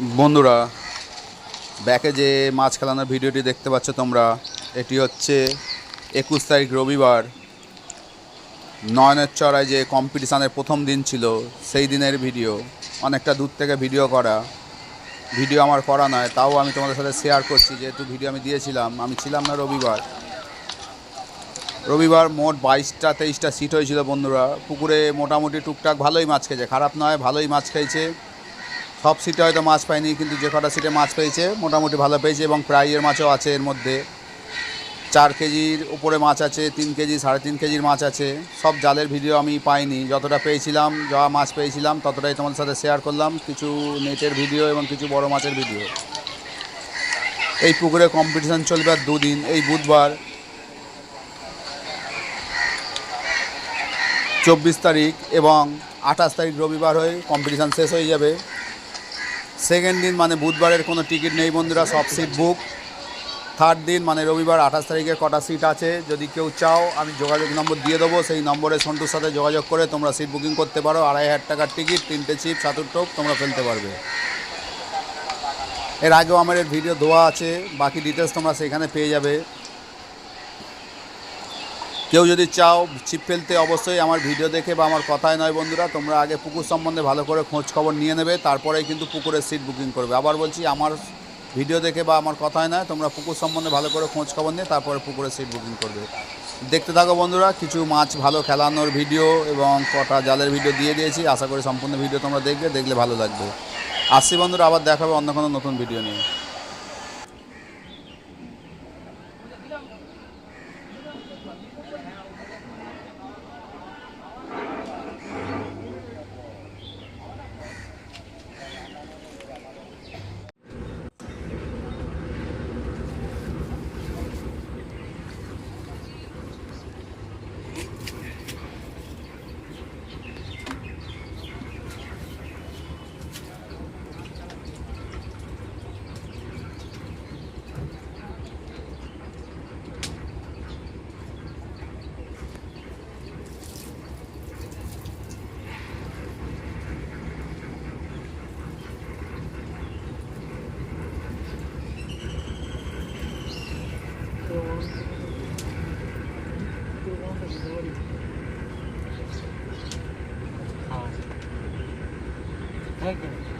বন্ধুরা, ব্যাকে যে মাছ খেলানোর ভিডিওটি দেখতে পাচ্ছ তোমরা, এটি হচ্ছে একুশ তারিখ রবিবার, নয়নের চড়ায় যে কম্পিটিশানের প্রথম দিন ছিল, সেই দিনের ভিডিও। অনেকটা দূর থেকে ভিডিও করা। ভিডিও আমার করা নয়, তাও আমি তোমাদের সাথে শেয়ার করছি, যেহেতু ভিডিও আমি দিয়েছিলাম, আমি ছিলাম না রবিবার। রবিবার মোট বাইশটা, তেইশটা সিট হয়েছিল বন্ধুরা। পুকুরে মোটামুটি টুকটাক ভালোই মাছ খেয়েছে, খারাপ নয়, ভালোই মাছ খেয়েছে। সব সিটে হয়তো মাছ পায়নি কিন্তু যে কটা সিটে মাছ পেয়েছে, মোটামুটি ভালো পেয়েছে এবং প্রাইয়ের মাছও আছে এর মধ্যে। চার কেজির উপরে মাছ আছে, তিন কেজি, সাড়ে তিন কেজির মাছ আছে। সব জালের ভিডিও আমি পাইনি। যতটা পেয়েছিলাম, যা মাছ পেয়েছিলাম, ততটাই তোমাদের সাথে শেয়ার করলাম। কিছু নেটের ভিডিও এবং কিছু বড় মাছের ভিডিও। এই পুকুরে কম্পিটিশান চলবে আর দুদিন, এই বুধবার। চব্বিশ তারিখ এবং আঠাশ তারিখ রবিবার হয়ে কম্পিটিশান শেষ হয়ে যাবে। সেকেন্ড দিন মানে বুধবারের কোনো টিকিট নেই বন্ধুরা, সব সিট বুক থার্ড দিন মানে রবিবার আঠাশ তারিখে কটা সিট আছে, যদি কেউ চাও, আমি যোগাযোগ নম্বর দিয়ে দেবো। সেই নম্বরে সন্টুর সাথে যোগাযোগ করে তোমরা সিট বুকিং করতে পারো। আড়াই হাজার টাকার টিকিট তিনটে চিপ সাতুর টোপ, তোমরা ফেলতে পারবে। এর আগেও আমার ভিডিও দেওয়া আছে, বাকি ডিটেলস তোমরা সেখানে পেয়ে যাবে। কেউ যদি চাও ছিপ ফেলতে অবশ্যই আমার ভিডিও দেখে বা আমার কথায় নয় বন্ধুরা, তোমরা আগে পুকুর সম্বন্ধে ভালো করে খোঁজ খবর নিয়ে নেবে, তারপরেই কিন্তু পুকুরের সিট বুকিং করবে। আবার বলছি, আমার ভিডিও দেখে বা আমার কথায় নয়, তোমরা পুকুর সম্বন্ধে ভালো করে খোঁজ খবর নিয়ে তারপরে পুকুরের সিট বুকিং করবে। দেখতে থাকো বন্ধুরা, কিছু মাছ ভালো খেলানোর ভিডিও এবং কটা জালের ভিডিও দিয়ে দিয়েছি। আশা করি সম্পূর্ণ ভিডিও তোমরা দেখবে, দেখলে ভালো লাগবে। আসছি বন্ধুরা, আবার দেখাবে অন্য কোনো নতুন ভিডিও নিয়ে। তাহলে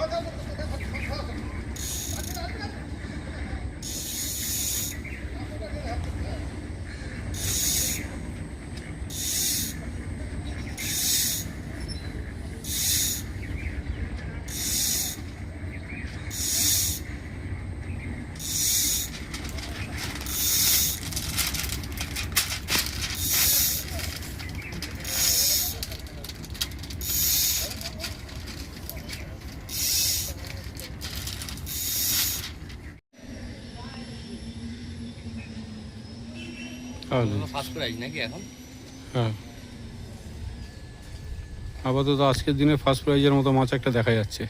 Hadi hadi hadi. First prize নাকি এখন? হ্যাঁ। আপাতত আজকের দিনে ফার্স্ট প্রাইজের মতো মাছ একটা দেখা যাচ্ছে।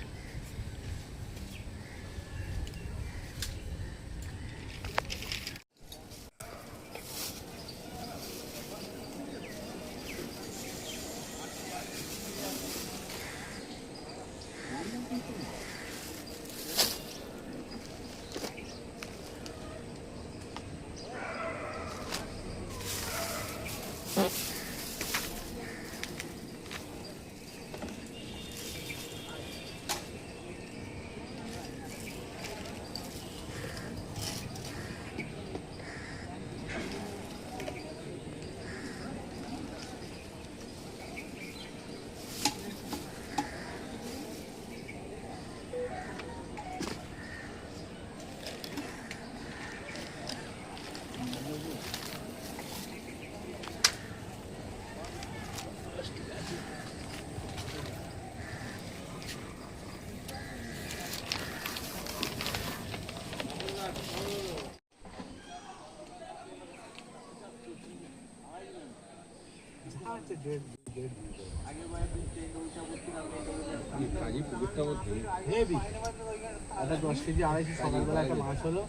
একটা দশ কেজি আড়াইশো সকালবেলা একটা মাছ হলো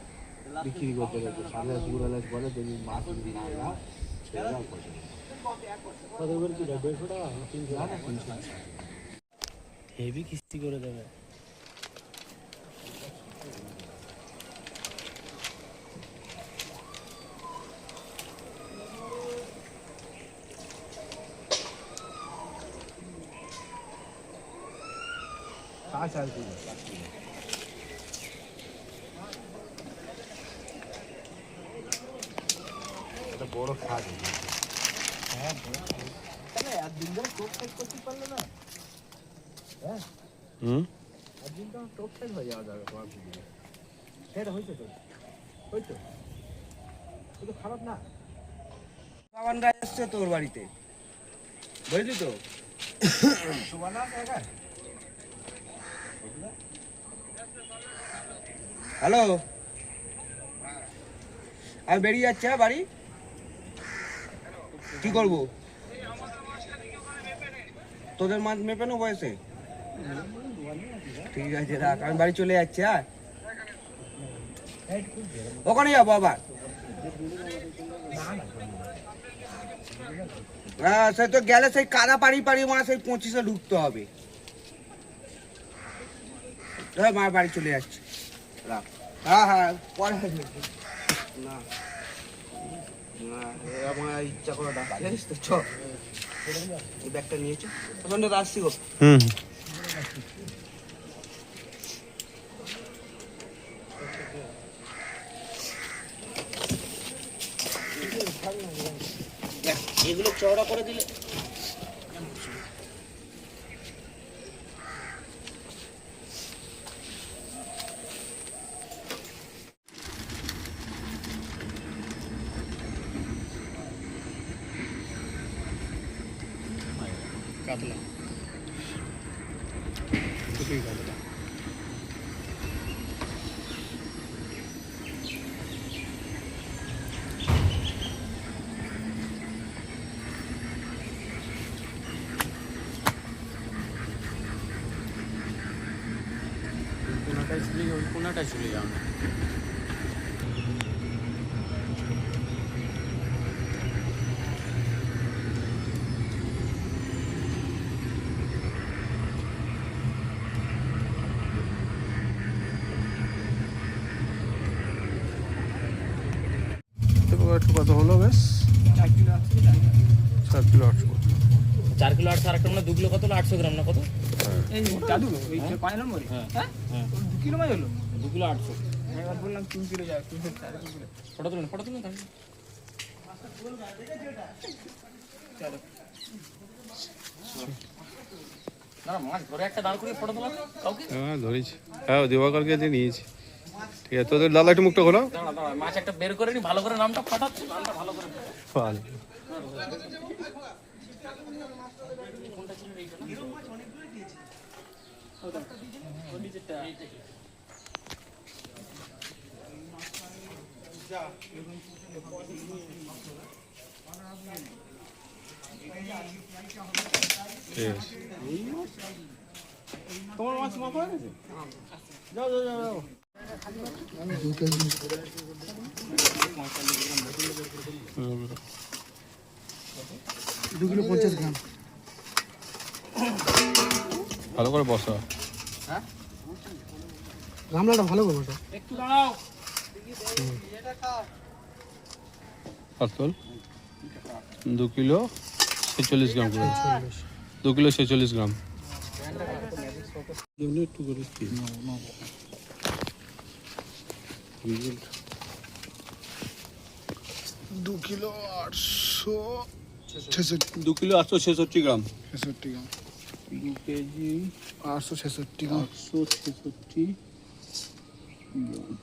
বিক্রি করতে গেছে সাড়ে দুপুরবেলা বলে মাছ যদি না দাও কি দেড়শো টাকা? তিনশো টাকা। তিনশো হেভি কিস্তি করে দেবে কাজ আর কি একটা বড় খাট হ্যাঁ একদিন ধরে টোপ সাইজ করতে পারলে না? হ্যাঁ? হুম? একদিন তো টোপ সাইজ হয়ে যাওয়া যাবে তোমার পুকুরে সেটা হয়েছে তো। হয়েছে? তো খারাপ না। বাবানরা এসছে তোর বাড়িতে। বুঝলি তো? সুবানা হ্যালো। আমি বেরিয়ে যাচ্ছি হ্যাঁ বাড়ি? কি করব? তোদের মাছ মেপে নেব এসে ঠিক আছে, রাখ, আমি বাড়ি চলে যাচ্ছি হ্যাঁ ওখানে যাব আবার। হ্যাঁ সে তো গেলে সেই কাদা পাড়ি পাড়ি মাছ সেই পঁচিশে ঢুকতে হবে। মা বাড়ি চলে যাচ্ছে। রাখ। হ্যাঁ হ্যাঁ পরে না। না ইচ্ছা করে ডাকা জানিস তো চ। ব্যাগটা নিয়েছো? প্রচণ্ড আসছি গো হুম। দেখ, এগুলো চওড়া করে দিলে কাতলা কাতলা কোনাটায় চলে ওই কোনাটায় চলে যাও না একটু কত হলো বেশ। চার কিলো আটশো। চার কিলো আটশো আরেকটা মানে দু কিলো কত হলো আটশো গ্রাম না কত? এই দাদু ওই পাঁচ নম্বরে হ্যাঁ দু কিলো মাছ হলো? দু কিলো আটশো। এবার বললাম তিন কিলো কিলো ফটো তুলুন ফটো তুলুন তাহলে। না না মাছ ধরে একটা দাঁড় করিয়ে ফটো তোলা। কাউকে? হ্যাঁ ধরেছি। হ্যাঁ দিবাকরকে দিয়ে নিয়েছি। ঠিক আছে তোদের দাদা একটু মুখটা খোলা মাছ একটা বের করে নি ভালো করে নামটা ফাটাচ্ছি নামটা ভালো করে ভালো ঠিক তোমার মাছ মাপা হয়ে গেছে? যাও যাও যাও যাও। দু কিলো পঞ্চাশ গ্রাম। ভালো করে বসা। গামলাটা ভালো একটু দাঁড়াও। আর দু কিলো ছেচল্লিশ গ্রাম করে। দু কিলো ছেচল্লিশ গ্রাম। একটু করে দু কিলো আটশো ছেষট্টি। দু কিলো আটশো ছেষট্টি গ্রাম। ছেষট্টি গ্রাম। দু কেজি আটশো ছেষট্টি গ্রাম। আটশো ছেষট্টি। গ্রাম